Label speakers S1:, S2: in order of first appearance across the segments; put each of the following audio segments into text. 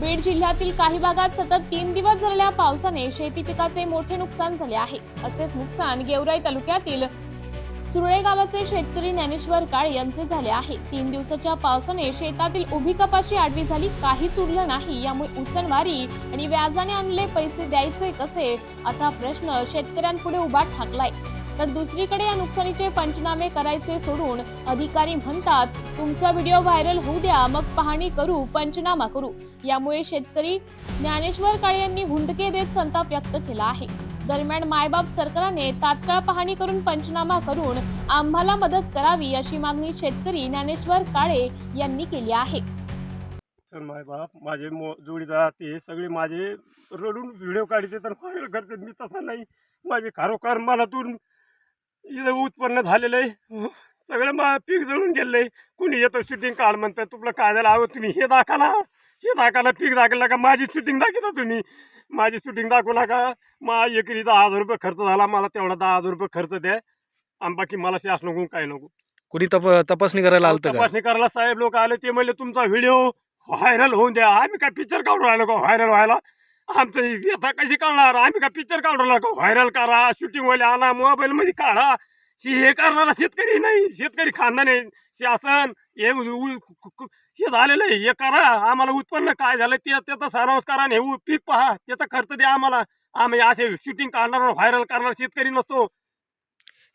S1: बीड जिल्ह्यातील काही भागात सतत तीन दिवस झालेल्या पावसाने शेती पिकाचे मोठे नुकसान झाले आहे. असेच नुकसान गेवराई तालुक्यातील सुरळे गावाचे शेतकरी ज्ञानेश्वर काळे यांचे झाले आहे. तीन दिवसाच्या पावसाने शेतातील उभी कपाशी आडवी झाली. काहीच उरलं नाही यामुळे उसनवारी आणि व्याजाने आणले पैसे द्यायचे कसे? असा प्रश्न शेतकऱ्यांपुढे उभा ठाकलाय. तर दुसरीकडे या नुकसानीचे पंचनामे करायचे सोडून अधिकारी म्हणतात तुमचा व्हिडिओ व्हायरल होऊ द्या मग पाहणी करू पंचनामा करू. यामुळे शेतकरी ज्ञानेश्वर काळे यांनी हुंदके देत संताप व्यक्त केला आहे. दरम्यान मायबाप सरकारने तात्काळ पाहणी करून पंचनामा करून आम्हाला मदत करावी अशी मागणी शेतकरी ज्ञानेश्वर काळे यांनी केली आहे.
S2: तर मायबाप माझे मो जोडीदार ते सगळे माझे रडून व्हिडिओ काढते तर व्हायरल करते मी तसा नाही. माझे खारोखार मला तून इथं उत्पन्न झालेलं आहे सगळं मा पीक जळून गेलं आहे कुणी येतो शूटिंग काढ म्हणतं तुला काय झालं अहो तुम्ही हे दाखवा हे दाखवला पीक दाखवला का? माझी शूटिंग दाखवता तुम्ही. माझी शूटिंग दाखवला का मा एकरी दहा हजार रुपये खर्च झाला मला तेवढा दहा हजार रुपये खर्च द्या. आणि बाकी मला शास नको काय नको.
S3: कुणी तप तपासणी करायला आलतं का?
S2: तपासणी करायला साहेब लोक आले ते म्हणले तुमचा व्हिडिओ व्हायरल होऊन द्या. आम्ही काय पिक्चर काढून राहिलो का? व्हायरल व्हायला. आमचं ही व्यथा कशी काढणार आम्ही काय पिक्चर राहिलो का व्हायरल करा शूटिंग वाले आणा मोबाईल मध्ये काढा. हे हे करणारा शेतकरी नाही. शेतकरी खानदान आहे. शासन हे कु- कु- हे झालेलं आहे. हे करा. आम्हाला उत्पन्न काय झालं ते त्याचा सारांश करा आणि हे पीक पहा. त्याचा खर्च द्या आम्हाला. आम्ही असे शूटिंग काढणार व्हायरल करणार शेतकरी नसतो.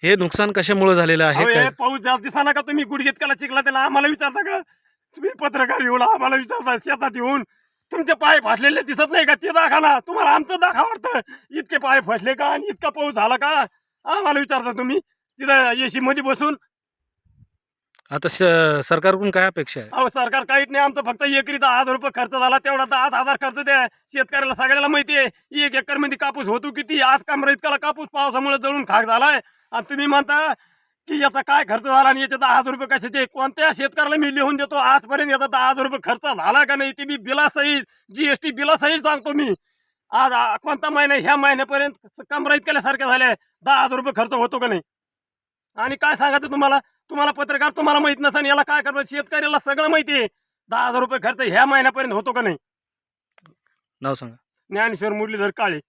S3: हे नुकसान कशामुळे झालेलं आहे?
S2: पाऊस जास्त दिसा का तुम्ही? गुडघेत केला चिकला त्याला आम्हाला विचारता का? तुम्ही पत्रकार येऊन आम्हाला विचारता शेतात येऊन. तुमचे पाय फासलेले दिसत नाही का? ते दाखवा तुम्हाला आमचं दाखवा वाटतं. इतके पाय फसले का आणि इतका पाऊस झाला का? आम्हाला विचारता तुम्ही. तिथं एसी मध्ये बसून.
S3: आता स- सरकारकडून काय अपेक्षा आहे?
S2: अहो सरकार काहीच नाही. आमचं फक्त एकरी दहा हजार रुपये खर्च झाला. तेवढा दहा हजार खर्च द्या. शेतकऱ्याला सगळ्याला माहिती आहे. एक एकरमध्ये कापूस होतो किती? आज कमरा इतका कापूस पावसामुळे जळून खाक झालाय. आणि तुम्ही म्हणता की याचा काय खर्च झाला आणि याचे दहा हजार रुपये कशाचे? कोणत्या शेतकऱ्याला मी लिहून देतो? आजपर्यंत याचा दहा हजार रुपये खर्च झाला का नाही? ते मी बिलासहित जीएसटी बिलासहित सांगतो मी. आज कोणता महिना ह्या महिन्यापर्यंत कमरा इतक्यासारख्या झाल्या. दहा हजार रुपये खर्च होतो का नाही? आणि काय सांगायचं तुम्हाला? तुम्हाला पत्रकार तुम्हाला माहीत नसेल याला काय करायचं शेतकऱ्याला सगळं माहिती आहे. दहा हजार रुपये खर्च ह्या महिन्यापर्यंत होतो का नाही?
S3: नाव सांगा.
S2: ज्ञानेश्वर मुरलीधर काळे.